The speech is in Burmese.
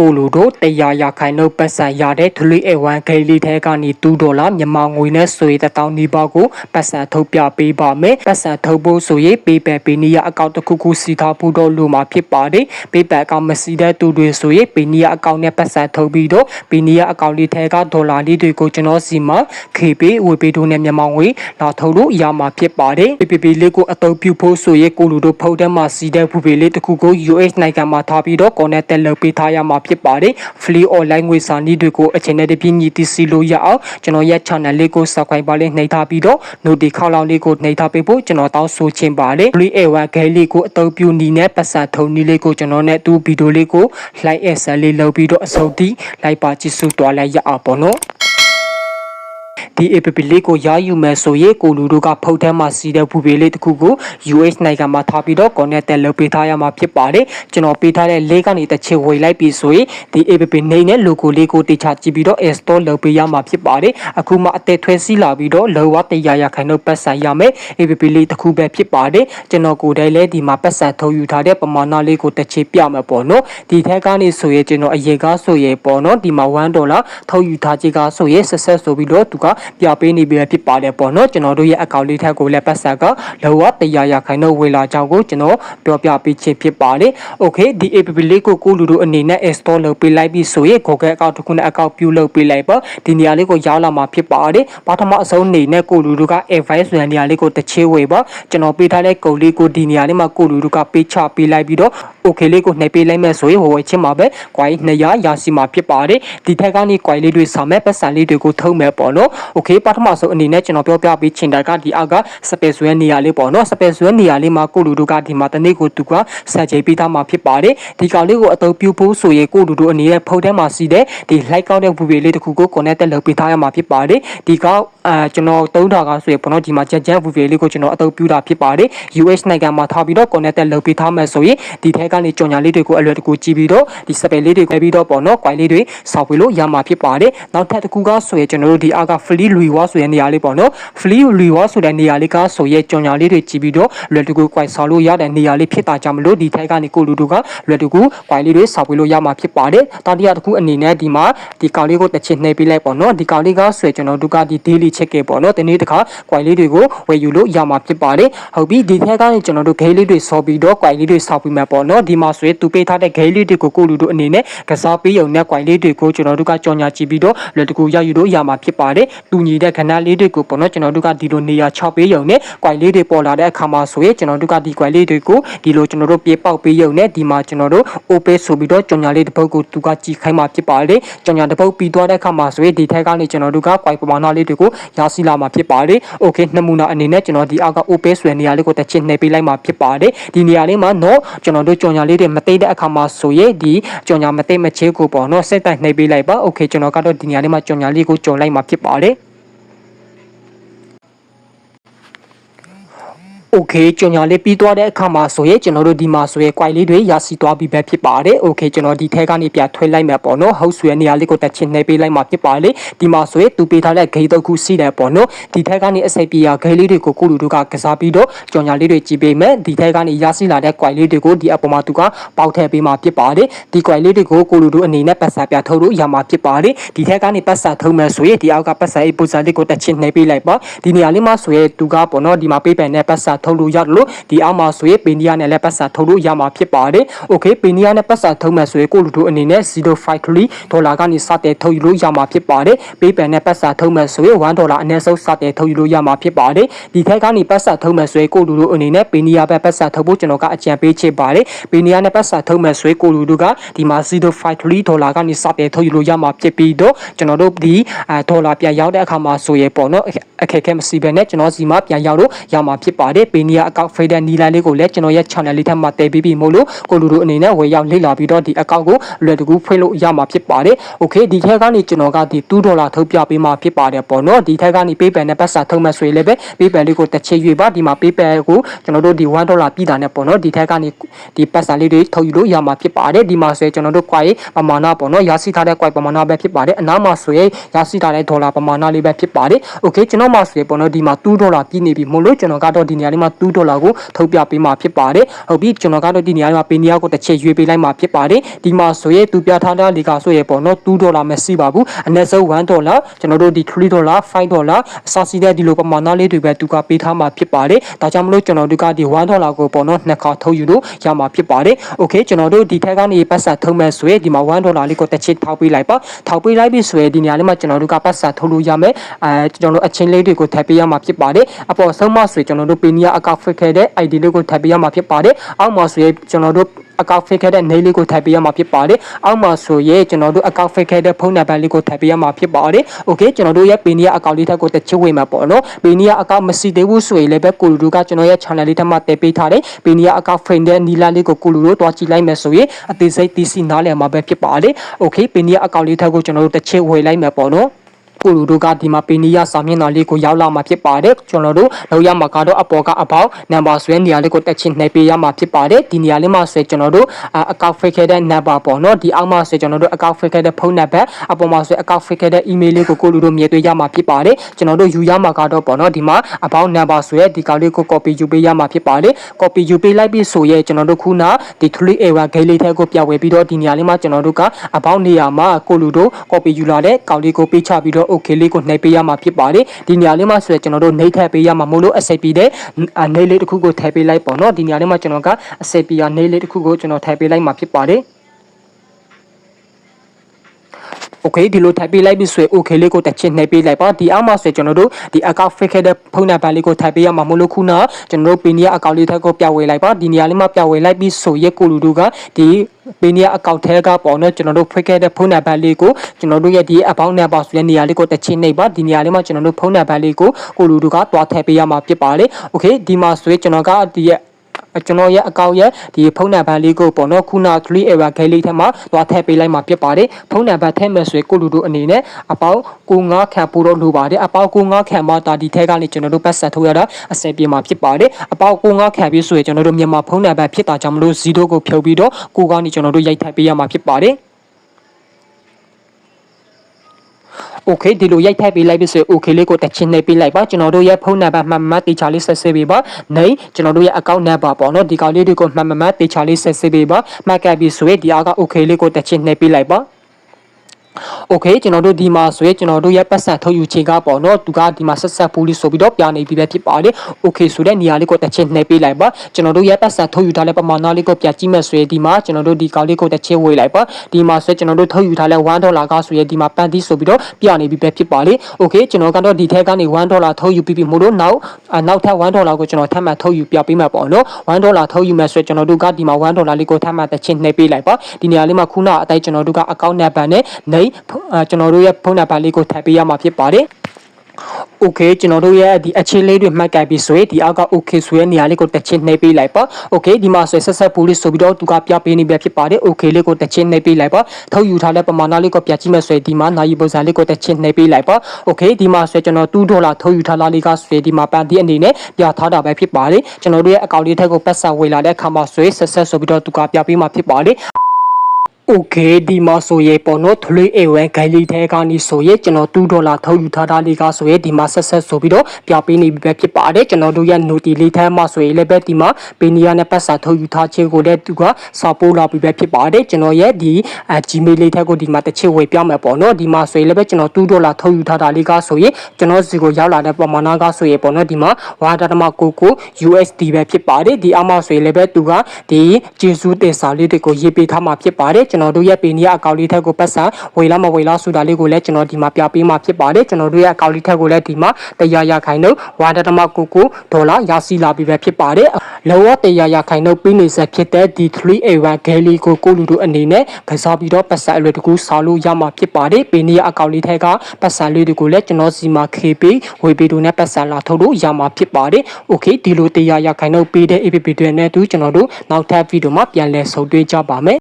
ကိုလူတို့တရားရခိုင်နှုတ်ပတ်စံရတဲ့ 3A1 ဂိလီထဲကနေ2ဒေါ်လာမြန်မာငွေနဲ့ဆွေတထောင်နီးပါးကိုပတ်စံထုတ်ပြပေးပါမယ်ပတ်စံထုတ်ဖို့ဆိုရင်ပေးပယ်ပေးနီးရအကောင့်တစ်ခုခုစီထားဖို့တော့လိုမှာဖြစ်ပါတယ်ပေးပယ်အကောင့်မစီတဲ့သူတွေဆိုရင်ပေးနီးရအကောင့်နဲ့ပတ်စံထုတ်ပြီးတော့ပေးနီးရအကောင့်လေးထဲကဒေါ်လာလေးတွေကိုကျွန်တော်စီမှာ KP ဝေပေးတို့နဲ့မြန်မာငွေလာထုတ်လို့ရမှာဖြစ်ပါတယ် PPP လေးကိုအသုံးပြုဖို့ဆိုရင်ကိုလူတို့ဖုန်းထဲမှာစီတဲ့ဖူပေလေးတစ်ခုကို US နိုင်ငံမှာထားပြီးတော့ connect တက်လုပ်ပေးထားရမှာဖြစ်ပါတယ် free online ငွေစာနည်းတွေကိုအချိန်နဲ့တပြည့်ညီတည်စီလို့ရအောင်ကျွန်တော်ရဲ့ channel လေးကို subscribe ပါလေးနှိပ်ထားပြီးတော့ notification ခေါက်လောင်းလေးကိုနှိပ်ထားပေးဖို့ကျွန်တော်တောင်းဆိုချင်ပါတယ် free A1 ဂိမ်းလေးကိုအသုံးပြုနီးနဲ့ပတ်စံထုံနီးလေးကိုကျွန်တော်နဲ့တူဗီဒီယိုလေးကို like and share လေးလုပ်ပြီးတော့အဆုံးထိ like ပါကြည့်စုသွားလိုက်ရအောင်ပေါ့နော် ဒီ app လေးကိုရယူမယ်ဆိုရင်ကိုလူတို့ကဖုတ်ထဲမှာစီးတဲ့ဘူပေလေးတစ်ခုကို US နိုင်ငံမှာထားပြီးတော့ connect တက်လုပ်ပေးထားရမှာဖြစ်ပါတယ်ကျွန်တော်ပေးထားတဲ့ link ကနေတစ်ချက်ဝေလိုက်ပြီးဆိုရင်ဒီ app နေနဲ့ logo လေးကိုတိချကြည့်ပြီးတော့ install လုပ်ပေးရမှာဖြစ်ပါတယ်အခုမှအသက်ထွဲစီးလာပြီးတော့လောဝတရားရခိုင်တော့ပတ်စံရမယ် app လေးတစ်ခုပဲဖြစ်ပါတယ်ကျွန်တော်ကိုယ်တိုင်လည်းဒီမှာပတ်စံထုတ်ယူထားတဲ့ပမာဏလေးကိုတစ်ချက်ပြမယ်ပေါ့နော်ဒီထက်ကနေဆိုရင်ကျွန်တော်အရင်ကဆိုရင်ပေါ့နော်ဒီမှာ1ဒေါ်လာထုတ်ယူထားခြင်းကဆိုရင်ဆက်ဆက်ဆိုပြီးတော့သူကပြပေးနေပြီဖြစ်ပါတယ်ပေါ့နော်ကျွန်တော်တို့ရဲ့အကောင့်လေးထက်ကိုလည်းပတ်ဆက်ကလောကတရားရခိုင်တော့ဝေလာကြောင်းကိုကျွန်တော်ပြောပြပေးခြင်းဖြစ်ပါတယ်။ Okay ဒီ app လေးကိုကိုလူတို့အနေနဲ့ install လုပ်ပေးလိုက်ပြီးဆိုရင် Google account တစ်ခုနဲ့ account ပြုလုပ်ပေးလိုက်ပါဒီနေရာလေးကိုရောက်လာမှာဖြစ်ပါတယ်။ပထမအဆုံးအနေနဲ့ကိုလူတို့က advice ဆိုတဲ့နေရာလေးကိုတစ်ချေးဝေပါကျွန်တော်ပေးထားတဲ့ကုတ်လေးကိုဒီနေရာလေးမှာကိုလူတို့ကပေးချပေးလိုက်ပြီးတော့ okay လေးကိုနှိပ်ပေးလိုက်မယ်ဆိုရင်ဟိုဝယ်ချင်းမှာပဲ quite 200ရရှိမှာဖြစ်ပါတယ်။ဒီထက်ကနေ quite လေးတွေဆောင်မဲ့ပတ်စံလေးတွေကိုထုံးမယ်ပေါ့နော်။ okay ပထမဆုံးအနေနဲ့ကျွန်တော်ပြောပြပေးချင်တာကဒီအောက်ကစပယ်ဆွဲနေရာလေးပေါ့နော်စပယ်ဆွဲနေရာလေးမှာကိုလူတို့ကဒီမှာတနေ့ကိုသူကဆက်ကြေးပေးသားမှာဖြစ်ပါတယ်ဒီကောင်လေးကိုအသုံးပြုဖို့ဆိုရင်ကိုလူတို့အနေနဲ့ဖုန်းထဲမှာစီးတဲ့ဒီ like ကောက်တဲ့ဘူပေလေးတစ်ခုကို connect တက်လုပ်ပေးထားရမှာဖြစ်ပါတယ်ဒီကောင်အဲကျွန်တော်သုံးတာကဆိုရင်ပေါ့နော်ဒီမှာချက်ချက်ဘူပေလေးကိုကျွန်တော်အသုံးပြုတာဖြစ်ပါတယ် US နိုင်ငံမှာထားပြီးတော့ connect တက်လုပ်ပေးထားမယ်ဆိုရင်ဒီထဲကနေကြော်ညာလေးတွေကိုအလွယ်တကူကြည့်ပြီးတော့ဒီစပယ်လေးတွေပဲပြီးတော့ပေါ့နော်ကွိုင်လေးတွေစောက်ပြီးလို့ရမှာဖြစ်ပါတယ်နောက်ထပ်တစ်ခုကဆိုရင်ကျွန်တော်တို့ဒီအောက်က free reward ဆိုတဲ့နေရာလေးပေါ့နော် free reward ဆိုတဲ့နေရာလေးကဆိုရဲကြော်ညာလေးတွေကြည့်ပြီးတော့လွယ်တကူ quite ဆောက်လို့ရတဲ့နေရာလေးဖြစ်တာကြောင့်မလို့ဒီထိုက်ကနေကိုလူတို့ကလွယ်တကူ quite လေးတွေဆောက်ပြီးလို့ရမှာဖြစ်ပါတယ်တတိယတစ်ခုအနေနဲ့ဒီမှာဒီကောင်လေးကိုတစ်ချက်နှိပ်ပေးလိုက်ပေါ့နော်ဒီကောင်လေးကဆွဲကျွန်တော်တို့ကဒီ daily check ကေပေါ့နော်ဒီနေ့တခါ quite လေးတွေကိုဝယ်ယူလို့ရမှာဖြစ်ပါတယ်ဟုတ်ပြီဒီထက်ကနေကျွန်တော်တို့ဂိမ်းလေးတွေဆော်ပြီးတော့ quite လေးတွေဆောက်ပြီးမှပေါ့နော်ဒီမှာဆွဲသူပေးထားတဲ့ဂိမ်းလေးတွေကိုကိုလူတို့အနေနဲ့ကစားပေးရုံနဲ့ quite လေးတွေကိုကျွန်တော်တို့ကကြော်ညာကြည့်ပြီးတော့လွယ်တကူရယူလို့ရမှာဖြစ်ပါတယ်တူညီတဲ့ခဏလေးတွေကိုပေါ့နော်ကျွန်တော်တို့ကဒီလိုနေရာ6ပေးရုံနဲ့ quite လေးတွေပေါ်လာတဲ့အခါမှာဆိုရင်ကျွန်တော်တို့ကဒီ quite လေးတွေကိုဒီလိုကျွန်တော်တို့ပြေပေါက်ပေးရုံနဲ့ဒီမှာကျွန်တော်တို့ open ဆိုပြီးတော့ကြော်ညာလေးတစ်ပုတ်ကိုသူကကြည်ခိုင်းမှာဖြစ်ပါတယ်ကြော်ညာတစ်ပုတ်ပြီးသွားတဲ့အခါမှာဆိုရင်ဒီထက်ကနေကျွန်တော်တို့က quite ပမာဏလေးတွေကိုရရှိလာမှာဖြစ်ပါတယ် okay နမူနာအနေနဲ့ကျွန်တော်ဒီအောက်က open ဆွဲနေရာလေးကိုတစ်ချက်နှိပ်ပေးလိုက်မှာဖြစ်ပါတယ်ဒီနေရာလေးမှာတော့ကျွန်တော်တို့ကြော်ညာလေးတွေမသိတဲ့အခါမှာဆိုရင်ဒီကြော်ညာမသိမချေကိုပေါ့နော်စက်တိုက်နှိပ်ပေးလိုက်ပါ okay ကျွန်တော်ကတော့ဒီနေရာလေးမှာကြော်ညာလေးကိုကြော်လိုက်မှာဖြစ်ပါတ okay ကြော်ညာလေးပြီးသွားတဲ့အခါမှာဆိုရင်ကျွန်တော်တို့ဒီမှာဆိုရင် quite လေးတွေရရှိသွားပြီပဲဖြစ်ပါတယ်။ okay ကျွန်တော်ဒီထဲကနေပြထွေးလိုက်မယ်ပေါ့နော်။ဟုတ်ဆွေနေရာလေးကိုတစ်ချင်နှိပ်ပေးလိုက်မှာဖြစ်ပါလေ။ဒီမှာဆိုရင်သူပေးထားတဲ့ဂိတ်တုတ်ခုရှိတယ်ပေါ့နော်။ဒီထဲကနေအစိပ်ပြေရဂိတ်လေးတွေကိုကိုလူတို့ကကစားပြီးတော့ကြော်ညာလေးတွေကြည့်ပေးမယ်။ဒီထဲကနေရရှိလာတဲ့ quite လေးတွေကိုဒီအပေါ်မှာသူကပေါက်ထည့်ပေးမှာဖြစ်ပါလေ။ဒီ quite လေးတွေကိုကိုလူတို့အနေနဲ့ပတ်စာပြထုတ်လို့ရမှာဖြစ်ပါလေ။ဒီထဲကနေပတ်စာထုတ်မယ်ဆိုရင်ဒီအောက်ကပတ်စာအေးပူစာလေးကိုတစ်ချင်နှိပ်ပေးလိုက်ပါ။ဒီနေရာလေးမှာဆိုရင်သူကပေါ့နော်ဒီမှာပေးပန်နဲ့ပတ်စာထုတ်လို့ရတယ်လို့ဒီအောက်မှာဆိုရင်ပင်နီယာနဲ့လည်းပတ်စာထုတ်လို့ရမှာဖြစ်ပါတယ်။ Okay ပင်နီယာနဲ့ပတ်စာထုတ်မှဆိုရင်ကိုလူတို့အနေနဲ့0.53ဒေါ်လာကနေစတဲ့ထုတ်ယူလို့ရမှာဖြစ်ပါတယ်။ပေးပန်နဲ့ပတ်စာထုတ်မှဆိုရင်1ဒေါ်လာအနည်းဆုံးစတဲ့ထုတ်ယူလို့ရမှာဖြစ်ပါတယ်။ဒီထက်ကနေပတ်စာထုတ်မှဆိုရင်ကိုလူတို့အနေနဲ့ပင်နီယာပဲပတ်စာထုတ်ဖို့ကျွန်တော်ကအကြံပေးချစ်ပါတယ်။ပင်နီယာနဲ့ပတ်စာထုတ်မှဆိုရင်ကိုလူတို့ကဒီမှာ0.53ဒေါ်လာကနေစတဲ့ထုတ်ယူလို့ရမှာဖြစ်ပြီးတော့ကျွန်တော်တို့ဒီဒေါ်လာပြန်ရောက်တဲ့အခါမှာဆိုရင်ပေါ့နော်အခက်အခဲမရှိဘဲနဲ့ကျွန်တော်စီမှာပြန်ရောက်လို့ရမှာဖြစ်ပါတယ်။ပင်နီယာအကောင့် fader နီလာလေးကိုလည်းကျွန်တော်ရဲ့ channel လေးထက်မှာတည်ပြီးပြီမို့လို့ကိုလူတို့အနေနဲ့ဝယ်ရောက်လေ့လာပြီးတော့ဒီ account ကိုလွယ်တကူဖွင့်လို့ရမှာဖြစ်ပါတယ်။ Okay ဒီထက်ကနေကျွန်တော်ကဒီ2ဒေါ်လာထုတ်ပြပေးမှာဖြစ်ပါတယ်ပေါ့နော်။ဒီထက်ကနေ PayPal နဲ့ပတ်စာထုတ်မှဆိုရင်လည်းပဲ PayPal လေးကိုတစ်ချက်ရွေးပါဒီမှာ PayPal ကိုကျွန်တော်တို့ဒီ1ဒေါ်လာပြည်တာနဲ့ပေါ့နော်။ဒီထက်ကနေဒီပတ်စာလေးတွေထုတ်ယူလို့ရမှာဖြစ်ပါတယ်။ဒီမှာဆိုရင်ကျွန်တော်တို့ quite ပမာဏပေါ့နော်။ရရှိထားတဲ့ quite ပမာဏပဲဖြစ်ပါတယ်။အနားမှာဆိုရင်ရရှိထားတဲ့ဒေါ်လာပမာဏလေးပဲဖြစ်ပါတယ်။ Okay ကျွန်တော်မှဆိုရင်ပေါ့နော်ဒီမှာ2ဒေါ်လာပြည့်နေပြီမို့လို့ကျွန်တော်ကတော့ဒီနေရာလေးမှာ2ဒေါ်လာကိုထုတ်ပြပေးမှာဖြစ်ပါတယ်ဟုတ်ပြီကျွန်တော်ကတော့ဒီနေရာလေးမှာပင်နီယာကိုတစ်ချက်ရွေးပေးလိုက်မှာဖြစ်ပါတယ်ဒီမှာဆိုရင်သူပြထားတဲ့လီကဆိုရင်ပေါ့နော်2ဒေါ်လာမရှိပါဘူးအနည်းဆုံး1ဒေါ်လာကျွန်တော်တို့ဒီ3ဒေါ်လာ5ဒေါ်လာအစစီတဲ့ဒီလိုပမာဏလေးတွေပဲသူကပေးထားမှာဖြစ်ပါတယ်ဒါကြောင့်မလို့ကျွန်တော်တို့ကဒီ1ဒေါ်လာကိုပေါ့နော်နှစ်ခါထုတ်ယူလို့ရမှာဖြစ်ပါတယ်โอเคကျွန်တော်တို့ဒီထက်ကနေပတ်စံထုံးမဲ့ဆိုရင်ဒီမှာ1ဒေါ်လာလေးကိုတစ်ချက်ထောက်ပေးလိုက်ပါထောက်ပေးလိုက်ပြီဆိုရင်ဒီနေရာလေးမှာကျွန်တော်တို့ကပတ်စံထုတ်လို့ရမယ်အဲကျွန်တော်တို့အချင်းလေးတွေကိုထည့်ပေးရမှာဖြစ်ပါတယ်အပေါ်ဆုံးမဆိုရင်ကျွန်တော်တို့ပင်နီ ရယာအကောက်ဖစ်ခဲ့တဲ့ ID လေးကိုထည့်ပေးရမှာဖြစ်ပါတယ်အောက်မှာဆိုရင်ကျွန်တော်တို့အကောက်ဖိတ်ခဲ့တဲ့ nail လေးကိုထပ်ပေးရမှာဖြစ်ပါတယ်။အောက်မှာဆိုရင်ကျွန်တော်တို့အကောက်ဖိတ်ခဲ့တဲ့ဖုန်းနံပါတ်လေးကိုထပ်ပေးရမှာဖြစ်ပါတယ်။ Okay ကျွန်တော်တို့ရဲ့ပင်နီယာအကောက်လေးထက်ကိုတစ်ချို့ဝေမှာပေါ့နော်။ပင်နီယာအကောက်မရှိသေးဘူးဆိုရင်လည်းပဲကိုလူတို့ကကျွန်တော်ရဲ့ channel လေးထက်မှတည်ပေးထားတယ်။ပင်နီယာအကောက် friend တဲ့နီလာလေးကိုကိုလူတို့တွားကြည့်လိုက်မယ်ဆိုရင်အသေးစိတ်သိစီနားလည်မှာပဲဖြစ်ပါတယ်။ Okay ပင်နီယာအကောက်လေးထက်ကိုကျွန်တော်တို့တစ်ချို့ဝေလိုက်မယ်ပေါ့နော်။ ကိုလူတို့ကဒီမှာပင်နီယာစာမျက်နှာလေးကိုရောက်လာမှာဖြစ်ပါတယ်ကျွန်တော်တို့လောက်ရမှာကတော့အပေါ်ကအပေါက်နံပါတ်ဆွဲနေရာလေးကိုတက်ချင်နှိပ်ပေးရမှာဖြစ်ပါတယ်ဒီနေရာလေးမှာဆွဲကျွန်တော်တို့အကောက်ဖိတ်ခဲ့တဲ့နံပါတ်ပေါ့နော်ဒီအောက်မှာဆွဲကျွန်တော်တို့အကောက်ဖိတ်ခဲ့တဲ့ဖုန်းနံပါတ်အပေါ်မှာဆွဲအကောက်ဖိတ်ခဲ့တဲ့ email လေးကိုကိုလူတို့မြင်တွေ့ရမှာဖြစ်ပါတယ်ကျွန်တော်တို့ယူရမှာကတော့ပေါ့နော်ဒီမှာအပေါက်နံပါတ်ဆွဲဒီကောင်လေးကို copy ယူပေးရမှာဖြစ်ပါတယ် copy ယူပေးလိုက်ပြီဆိုရဲကျွန်တော်တို့ခုနဒီ3 A1 gate လေးထဲကိုပြဝယ်ပြီးတော့ဒီနေရာလေးမှာကျွန်တော်တို့ကအပေါက်နေရာမှာကိုလူတို့ copy ယူလာတဲ့ကောင်လေးကိုပေးချပြီးတော့ okay လေးကိုနှိပ်ပေးရမှာဖြစ်ပါတယ်ဒီနေရာလေးမှာဆိုရင်ကျွန်တော်တို့နှိပ်ထည့်ပေးရမှာမို့လို့အစိပ်ပြီးတဲ့နှိပ်လေးတစ်ခုကိုထည့်ပေးလိုက်ပေါ့နော်ဒီနေရာလေးမှာကျွန်တော်ကအစိပ်ပြီးရနှိပ်လေးတစ်ခုကိုကျွန်တော်ထည့်ပေးလိုက်မှာဖြစ်ပါတယ် โอเคဒီလိုထပ်ပေးလိုက်ပြီဆိုရင် okay လေးကိုတစ်ချက်နှိပ်ပေးလိုက်ပါဒီအောက်မှာဆိုရင်ကျွန်တော်တို့ဒီ account fake ခဲ့တဲ့ဖုန်းနံပါတ်လေးကိုထပ်ပေးရမှာမလို့ခုနကျွန်တော်တို့ပင်နီယာ account လေးထက်ကိုပြဝေလိုက်ပါဒီနေရာလေးမှာပြဝေလိုက်ပြီးဆိုရက်ကိုလူတို့ကဒီပင်နီယာ account ထဲကပေါ့နော်ကျွန်တော်တို့ fake ခဲ့တဲ့ဖုန်းနံပါတ်လေးကိုကျွန်တော်တို့ရဲ့ဒီ account number ဆိုတဲ့နေရာလေးကိုတစ်ချက်နှိပ်ပါဒီနေရာလေးမှာကျွန်တော်တို့ဖုန်းနံပါတ်လေးကိုကိုလူတို့ကတွားထည့်ပေးရမှာဖြစ်ပါတယ်โอเคဒီမှာဆိုရင်ကျွန်တော်ကဒီရဲ့ ကျွန်တော်ရဲ့အကောင့်ရဲ့ဒီဖုန်းနံပါတ်လေးကိုပေါ့နော်ခုန3 error gate လေးထဲမှာသွားထည့်ပေးလိုက်မှာဖြစ်ပါတယ်ဖုန်းနံပါတ်ထည့်မယ်ဆိုရင်ကိုလူတို့အနေနဲ့အပေါင်း95ခံပို့တော့လိုပါတယ်အပေါင်း95ခံမှာတာဒီထဲကနေကျွန်တော်တို့ပတ်ဆက်ထုတ်ရတာအစင်ပြေမှာဖြစ်ပါတယ်အပေါင်း95ခံပြီးဆိုရင်ကျွန်တော်တို့မြန်မာဖုန်းနံပါတ်ဖြစ်တာကြောင့်မလို့0ကိုဖြုတ်ပြီးတော့ကိုကနေကျွန်တော်တို့ရိုက်ထည့်ပေးရမှာဖြစ်ပါတယ် โอเคဒီလိုရိုက်ထည့်ပေးလိုက်ပြီဆိုရင် okay လေးကိုတစ်ချင်းနှိပ်ပေးလိုက်ပါကျွန်တော်တို့ရဲ့ဖုန်းနံပါတ်မှန်မှန်တေချာလေးဆက်စစ်ပေးပါနိုင်ကျွန်တော်တို့ရဲ့ account number ပေါ့နော်ဒီကောင်လေးတွေကိုမှန်မှန်တေချာလေးဆက်စစ်ပေးပါမှတ်ကပ်ပြီးဆိုရင်ဒီအားက okay လေးကိုတစ်ချင်းနှိပ်ပေးလိုက်ပါ โอเคကျွန်တော်တို့ဒီမှာဆိုရင်ကျွန်တော်တို့ရဲ့ပတ်စံထုတ်ယူခြင်းကပေါ့နော်သူကဒီမှာဆက်ဆက်ပူးလေးဆိုပြီးတော့ပြနေပြီးပဲဖြစ်ပါတယ်โอเคဆိုတဲ့နေရာလေးကိုတစ်ချက်နှိပ်ပေးလိုက်ပါကျွန်တော်တို့ရဲ့ပတ်စံထုတ်ယူထားတဲ့ပမာဏလေးကိုပြကြည့်မယ်ဆိုရင်ဒီမှာကျွန်တော်တို့ဒီကောင်လေးကိုတစ်ချက်ဝေးလိုက်ပါဒီမှာဆိုကျွန်တော်တို့ထုတ်ယူထားတဲ့1ဒေါ်လာကဆိုရင်ဒီမှာပန်တီဆိုပြီးတော့ပြနေပြီးပဲဖြစ်ပါလေโอเคကျွန်တော်ကတော့ဒီထက်ကနေ1ဒေါ်လာထုတ်ယူပြီးပြီမို့လို့နောက်နောက်ထပ်1ဒေါ်လာကိုကျွန်တော်ထပ်မံထုတ်ယူပြပေးမှာပေါ့နော်1ဒေါ်လာထုတ်ယူမယ်ဆိုရင်ကျွန်တော်တို့ကဒီမှာ1ဒေါ်လာလေးကိုထပ်မံတစ်ချက်နှိပ်ပေးလိုက်ပါဒီနေရာလေးမှာခုနအတိုင်းကျွန်တော်တို့ကအကောင့်နံပါတ်နဲ့နေ ကျွန်တော်တို့ရဲ့ဖုန်းနံပါတ်လေးကိုထပ်ပေးရမှာဖြစ်ပါတယ်โอเคကျွန်တော်တို့ရဲ့ဒီအခြေလေးတွေမှတ်ကြိုက်ပြီးဆိုရင်ဒီအောက်က okay ဆိုတဲ့နေရာလေးကိုတစ်ချင်းနှိပ်ပေးလိုက်ပါโอเคဒီမှာဆိုဆက်ဆက်ပူလေးဆိုပြီးတော့သူကပြပေးနေပြဖြစ်ပါတယ် okay လေးကိုတစ်ချင်းနှိပ်ပေးလိုက်ပါထုတ်ယူထားတဲ့ပမာဏလေးကိုပြကြည့်မယ်ဆိုရင်ဒီမှာနိုင်ပုံစံလေးကိုတစ်ချင်းနှိပ်ပေးလိုက်ပါโอเคဒီမှာဆိုကျွန်တော်2ဒေါ်လာထုတ်ယူထားတာလေးကဆိုရင်ဒီမှာပန်တီအနေနဲ့ပြထားတာပဲဖြစ်ပါတယ်ကျွန်တော်တို့ရဲ့အကောင့်လေးထက်ကိုပတ်ဆက်ဝေလာတဲ့အခါမှာဆိုရင်ဆက်ဆက်ဆိုပြီးတော့သူကပြပေးမှာဖြစ်ပါတယ် โอเคဒီမှာဆိုရင်ပေါ့နော် 3A1 ဂိုင်လီထဲကနေဆိုရင်ကျွန်တော်2ဒေါ်လာထုတ်ယူထားတာလေးကဆိုရင်ဒီမှာဆက်ဆက်ဆိုပြီးတော့ပြပေးနေပြီပဲဖြစ်ပါတယ်ကျွန်တော်တို့ရဲ့ noti လေးထဲမှာဆိုရင်လည်းပဲဒီမှာပီနီယာနဲ့ပတ်စာထုတ်ယူထားခြင်းကိုလည်းသူကစာပို့လာပြီပဲဖြစ်ပါတယ်ကျွန်တော်ရဲ့ဒီအဲ Gmail လေးထဲကိုဒီမှာတစ်ချက်ဝေပြမယ်ပေါ့နော်ဒီမှာဆိုရင်လည်းပဲကျွန်တော်2ဒေါ်လာထုတ်ယူထားတာလေးကဆိုရင်ကျွန်တော်စီကိုရောက်လာတဲ့ပမာဏကဆိုရင်ပေါ့နော်ဒီမှာ1.99 USD ပဲဖြစ်ပါတယ်ဒီအမှဆိုရင်လည်းပဲသူကဒီဂျေဇူးတင်စာလေးတွေကိုရေးပေးထားမှာဖြစ်ပါတယ် ကျွန်တော်တို့ရဲ့ပေနီယာအကောင့်လေးထက်ကိုပတ်စံဝေလားမဝေလားဆိုတာလေးကိုလည်းကျွန်တော်ဒီမှာပြပေးမှာဖြစ်ပါတယ်ကျွန်တော်တို့ရဲ့အကောင့်လေးထက်ကိုလည်းဒီမှာတရားရခိုင်နှုန်း1.99ဒေါ်လာရရှိလာပြီပဲဖြစ်ပါတယ်လောရတရားရခိုင်နှုန်းပေးနေဆက်ဖြစ်တဲ့ဒီ 3A1 Daily ကိုကိုလူတို့အနေနဲ့ကစားပြီးတော့ပတ်စံအလွယ်တကူစားလို့ရမှာဖြစ်ပါတယ်ပေနီယာအကောင့်လေးထက်ကပတ်စံလေးတွေကိုလည်းကျွန်တော်စီမှာ KP ဝေပေးတို့နဲ့ပတ်စံလာထုတ်လို့ရမှာဖြစ်ပါတယ် Okay ဒီလိုတရားရခိုင်နှုန်းပေးတဲ့ APP တွေနဲ့တူကျွန်တော်တို့နောက်ထပ်ဗီဒီယိုမှာပြန်လည်ဆုံတွေ့ကြပါမယ်